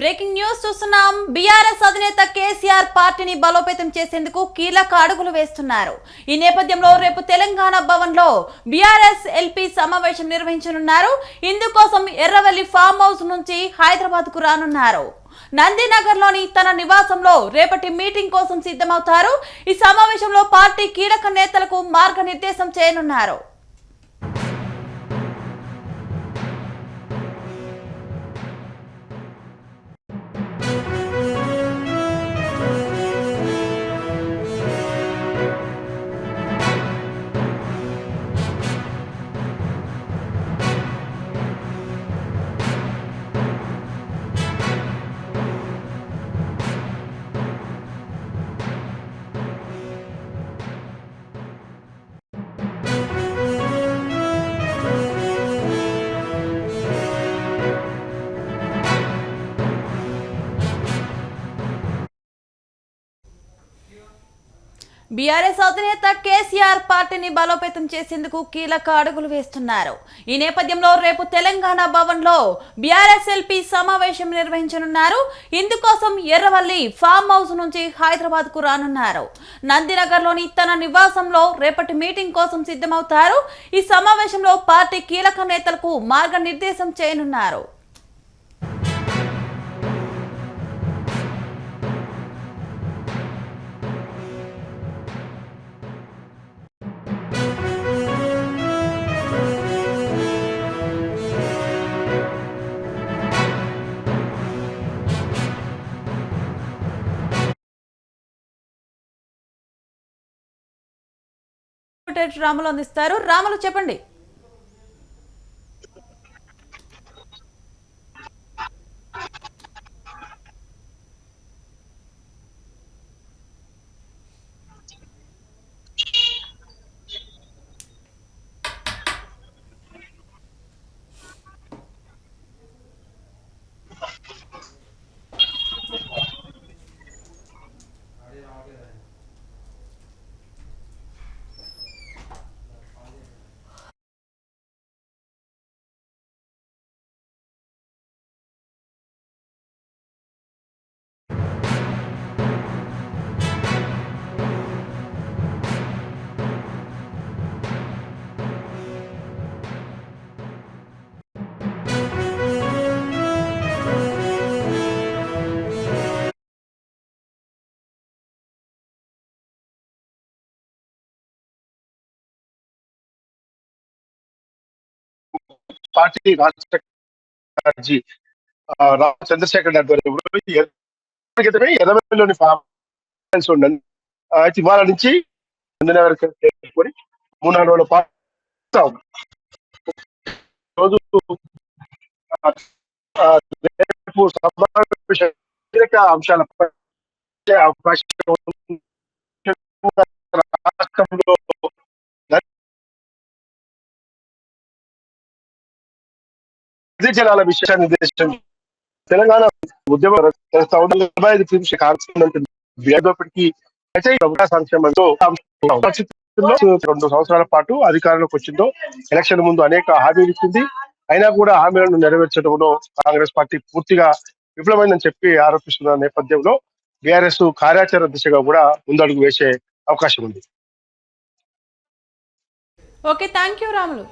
Breaking news చూస్తున్నాం. BRS అధినేత కేసీఆర్ పార్టీని బలోపేతం చేసేందుకు కీలక అడుగులు వేస్తున్నారు. ఈ నేపథ్యంలో రేపు తెలంగాణ భవన్లో బీఆర్ఎస్ ఎల్పీ సమావేశం నిర్వహించనున్నారు. ఇందుకోసం ఎర్రవల్లి ఫామ్ హౌస్ నుంచి హైదరాబాద్కు రానున్నారు. నందినగర్లోని తన నివాసంలో రేపటి మీటింగ్ కోసం సిద్ధమవుతారు. ఈ సమావేశంలో పార్టీ కీలక నేతలకు మార్గనిర్దేశం చేయనున్నారు. బీఆర్ఎస్ అధినేత కేసీఆర్ పార్టీని బలోపేతం చేసేందుకు కీలక అడుగులు వేస్తున్నారు. ఈ నేపథ్యంలో రేపు తెలంగాణ భవన్లో బీఆర్ఎస్ ఎల్పీ సమావేశం నిర్వహించనున్నారు. ఇందుకోసం ఎర్రవల్లి ఫామ్ హౌస్ నుంచి హైదరాబాద్కు రానున్నారు. నందినగర్లోని తన నివాసంలో రేపటి మీటింగ్ కోసం సిద్ధమవుతారు. ఈ సమావేశంలో పార్టీ కీలక నేతలకు మార్గనిర్దేశం చేయనున్నారు. రాములు అందిస్తారు. రాములు చెప్పండి. పార్టీ రాష్ట్ర కార్యదర్శి రామ్ చంద్రశేఖర్ ఆధ్వర్యంలో ఈ ఎర్ర- క్రితమే ఎర్రవల్లిలోని అయితే ఇవాళ నుంచి నందినగర్ చేసుకొని మూడు నాలుగు రోజుల పాటు రోజు రేపు సమావేశ అంశాల అవకాశం రాష్ట్రంలో నదీ విషయాన్ని నిర్దేశం తెలంగాణ ఉద్యమ నలభై ఐదు నిమిషం వేదోపటికి సంక్షేమంతో రెండు సంవత్సరాల పాటు అధికారంలోకి వచ్చిందో ఎలక్షన్ ముందు అనేక హామీలు ఇచ్చింది. అయినా కూడా హామీలను నెరవేర్చడంలో కాంగ్రెస్ పార్టీ పూర్తిగా విఫలమైందని చెప్పి ఆరోపిస్తున్న నేపథ్యంలో బీఆర్ఎస్ కార్యాచరణ దిశగా కూడా ముందడుగు వేసే అవకాశం ఉంది. Okay thank you Ramulu.